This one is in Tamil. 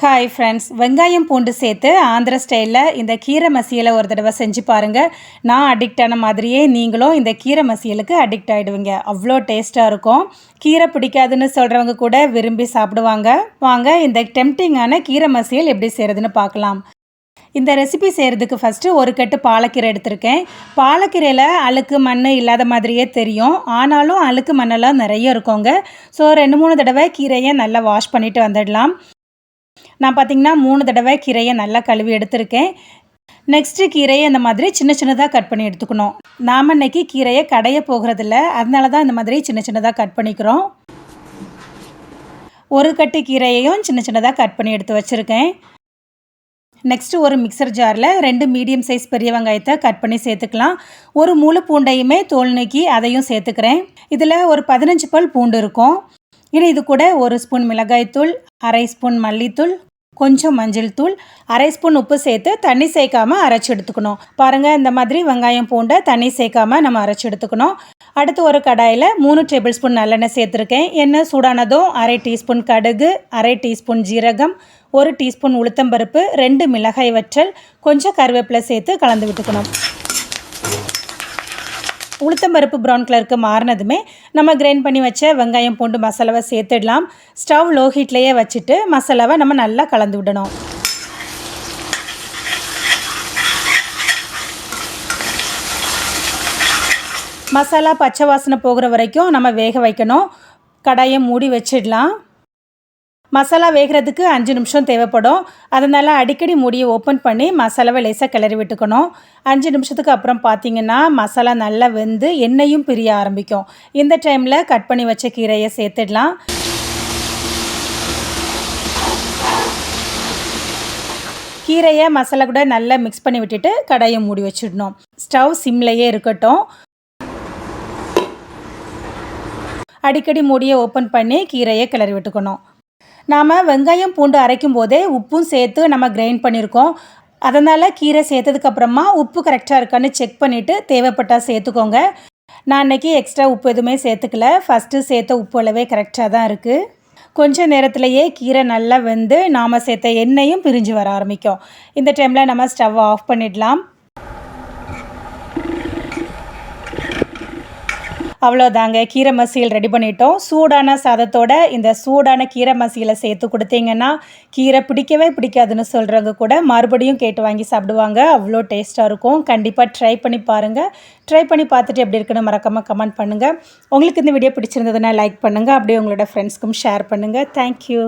ஹாய் ஃப்ரெண்ட்ஸ் வெங்காயம் பூண்டு சேர்த்து ஆந்திர ஸ்டைலில் இந்த கீரை மசியலை ஒரு தடவை செஞ்சு பாருங்கள் நான் அடிக்ட் ஆன மாதிரியே நீங்களும் இந்த கீரை மசியலுக்கு அடிக்ட் ஆகிடுவீங்க அவ்வளோ டேஸ்ட்டாக இருக்கும். கீரை பிடிக்காதுன்னு சொல்கிறவங்க கூட விரும்பி சாப்பிடுவாங்க. வாங்க இந்த டெம்டிங்கான கீரை மசியல் எப்படி செய்கிறதுன்னு பார்க்கலாம். இந்த ரெசிபி செய்கிறதுக்கு ஃபஸ்ட்டு ஒரு கட்டு பாலக்கீரை எடுத்திருக்கேன். பாலக்கீரையில் அழுக்கு மண் இல்லாத மாதிரியே தெரியும். ஆனாலும் அழுக்கு மண்ணெல்லாம் நிறைய இருக்குங்க. ஸோ ரெண்டு மூணு தடவை கீரையை நல்லா வாஷ் பண்ணிவிட்டு வந்துடலாம். நான் பார்த்திங்கன்னா மூணு தடவை கீரையை நல்லா கழுவி எடுத்திருக்கேன். நெக்ஸ்ட்டு கீரையை இந்த மாதிரி சின்ன சின்னதாக கட் பண்ணி எடுத்துக்கணும். நாம் இன்றைக்கி கீரையை கடைய போகிறதில்ல. அதனால தான் இந்த மாதிரி சின்ன சின்னதாக கட் பண்ணிக்கிறோம். ஒரு கட்டு கீரையையும் சின்ன சின்னதாக கட் பண்ணி எடுத்து வச்சுருக்கேன். நெக்ஸ்ட்டு ஒரு மிக்சர் ஜாரில் ரெண்டு மீடியம் சைஸ் பெரிய வெங்காயத்தை கட் பண்ணி சேர்த்துக்கலாம். ஒரு முழு பூண்டையுமே தோல் நீக்கி அதையும் சேர்த்துக்கிறேன். இதில் ஒரு பதினஞ்சு பல் பூண்டு இருக்கும். இனி இது கூட ஒரு ஸ்பூன் மிளகாய்த்தூள் அரை ஸ்பூன் மல்லித்தூள் கொஞ்சம் மஞ்சள் தூள் அரை ஸ்பூன் உப்பு சேர்த்து தண்ணி சேர்க்காமல் அரைச்சி எடுத்துக்கணும். பாருங்கள் இந்த மாதிரி வெங்காயம் பூண்டை தண்ணி சேர்க்காமல் நம்ம அரைச்சி எடுத்துக்கணும். அடுத்து ஒரு கடாயில் மூணு டேபிள் ஸ்பூன் நல்லெண்ணெய் சேர்த்துருக்கேன். எண்ணெய் சூடானதும் அரை டீஸ்பூன் கடுகு அரை டீஸ்பூன் ஜீரகம் ஒரு டீஸ்பூன் உளுத்தம்பருப்பு ரெண்டு மிளகாய் வற்றல் கொஞ்சம் கருவேப்பிலை சேர்த்து கலந்து விட்டுக்கணும். உளுத்தம்பருப்பு ப்ரௌன் கலருக்கு மாறினதுமே நம்ம கிரைண்ட் பண்ணி வச்ச வெங்காயம் பூண்டு மசாலாவை சேர்த்துடலாம். ஸ்டவ் லோ ஹீட்லேயே வச்சுட்டு மசாலாவை நம்ம நல்லா கலந்து விடணும். மசாலா பச்சை வாசனை போகிற வரைக்கும் நம்ம வேக வைக்கணும். கடாயை மூடி வச்சிடலாம். மசாலா வேகிறதுக்கு அஞ்சு நிமிஷம் தேவைப்படும். அதனால் அடிக்கடி மூடியை ஓப்பன் பண்ணி மசாலாவை லேசாக கிளறி விட்டுக்கணும். அஞ்சு நிமிஷத்துக்கு அப்புறம் பார்த்தீங்கன்னா மசாலா நல்லா வெந்து எண்ணெயும் பிரிய ஆரம்பிக்கும். இந்த டைமில் கட் பண்ணி வச்ச கீரையை சேர்த்துடலாம். கீரையை மசாலா கூட நல்லா மிக்ஸ் பண்ணி விட்டுட்டு கடையை மூடி வச்சிடணும். ஸ்டவ் சிம்லேயே இருக்கட்டும். அடிக்கடி மூடியை ஓப்பன் பண்ணி கீரையை கிளறி விட்டுக்கணும். நாம் வெங்காயம் பூண்டு அரைக்கும் போதே உப்பும் சேர்த்து நம்ம கிரைண்ட் பண்ணியிருக்கோம் அதனால் கீரை சேர்த்ததுக்கப்புறமா உப்பு கரெக்டாக இருக்கான்னு செக் பண்ணிவிட்டு தேவைப்பட்டால் சேர்த்துக்கோங்க. நான் அன்றைக்கி எக்ஸ்ட்ரா உப்பு எதுவுமே சேர்த்துக்கல. ஃபஸ்ட்டு சேர்த்த உப்பு அளவே கரெக்டாக தான் இருக்குது கொஞ்ச நேரத்திலேயே கீரை நல்லா வெந்து நாம் சேர்த்த எண்ணெயும் பிரிஞ்சு வர ஆரம்பிக்கும். இந்த டைமில் நம்ம ஸ்டவ் ஆஃப் பண்ணிடலாம். அவ்வளோதாங்க கீரை மசியல் ரெடி பண்ணிட்டோம். சூடான சாதத்தோட இந்த சூடான கீரை மசியலை சேர்த்து கொடுத்தீங்கன்னா கீரை பிடிக்கவே பிடிக்காதுன்னு சொல்கிறவங்க கூட மறுபடியும் கேட்டு வாங்கி சாப்பிடுவாங்க. அவ்வளோ டேஸ்ட்டாக இருக்கும். கண்டிப்பாக ட்ரை பண்ணி பாருங்கள் ட்ரை பண்ணி பார்த்துட்டு எப்படி இருக்குன்னு மறக்காமல் கமெண்ட் பண்ணுங்கள் உங்களுக்கு இந்த வீடியோ பிடிச்சிருந்ததுன்னா லைக் பண்ணுங்கள் அப்படியே உங்களோட ஃப்ரெண்ட்ஸ்க்கும் ஷேர் பண்ணுங்கள் தேங்க்யூ